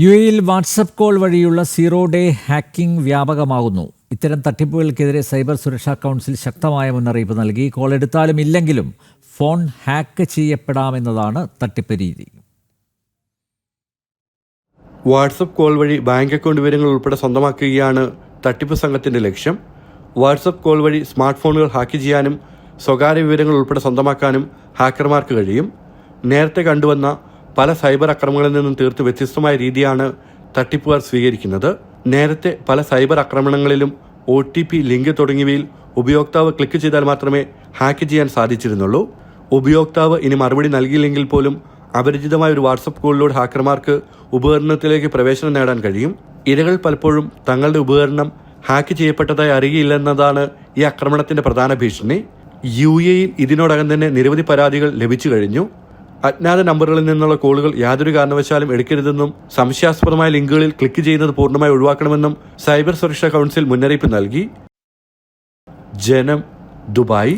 U എയിൽ WhatsApp call വഴിയുള്ള zero day hacking വ്യാപകമാകുന്നു. ഇത്തരം തട്ടിപ്പുകൾക്കെതിരെ സൈബർ സുരക്ഷാ കൗൺസിൽ ശക്തമായ മുന്നറിയിപ്പ് നൽകി. കോൾ എടുത്താലും ഇല്ലെങ്കിലും ഫോൺ ഹാക്ക് ചെയ്യപ്പെടാമെന്നതാണ് തട്ടിപ്പ് രീതി. വാട്സപ്പ് കോൾ വഴി ബാങ്ക് അക്കൗണ്ട് വിവരങ്ങൾ ഉൾപ്പെടെ സ്വന്തമാക്കുകയാണ് തട്ടിപ്പ് സംഘത്തിന്റെ ലക്ഷ്യം. വാട്സപ്പ് കോൾ വഴി സ്മാർട്ട് ഫോണുകൾ ഹാക്ക് ചെയ്യാനും സ്വകാര്യ വിവരങ്ങൾ ഉൾപ്പെടെ സ്വന്തമാക്കാനും ഹാക്കർമാർക്ക് കഴിയും. നേരത്തെ കണ്ടുവന്ന പല സൈബർ അക്രമങ്ങളിൽ നിന്നും തീർത്ത് വ്യത്യസ്തമായ രീതിയാണ് തട്ടിപ്പുകാർ സ്വീകരിക്കുന്നത്. നേരത്തെ പല സൈബർ ആക്രമണങ്ങളിലും ഒ ടി പി ലിങ്ക് തുടങ്ങിയവയിൽ ഉപയോക്താവ് ക്ലിക്ക് ചെയ്താൽ മാത്രമേ ഹാക്ക് ചെയ്യാൻ സാധിച്ചിരുന്നുള്ളൂ. ഉപയോക്താവ് ഇനി മറുപടി നൽകിയില്ലെങ്കിൽ പോലും അപരിചിതമായ ഒരു വാട്സപ്പ് കോളിലൂടെ ഹാക്കർമാർക്ക് ഉപകരണത്തിലേക്ക് പ്രവേശനം നേടാൻ കഴിയും. ഇരകൾ പലപ്പോഴും തങ്ങളുടെ ഉപകരണം ഹാക്ക് ചെയ്യപ്പെട്ടതായി അറിയില്ലെന്നതാണ് ഈ ആക്രമണത്തിന്റെ പ്രധാന ഭീഷണി. യു എയിൽ ഇതിനോടകം തന്നെ നിരവധി പരാതികൾ ലഭിച്ചു കഴിഞ്ഞു. അജ്ഞാത നമ്പറുകളിൽ നിന്നുള്ള കോളുകൾ യാതൊരു കാരണവശാലും എടുക്കരുതെന്നും സംശയാസ്പദമായ ലിങ്കുകളിൽ ക്ലിക്ക് ചെയ്യുന്നത് പൂർണമായി ഒഴിവാക്കണമെന്നും സൈബർ സുരക്ഷാ കൗൺസിൽ മുന്നറിയിപ്പ് നൽകി. ജനം ദുബായ്.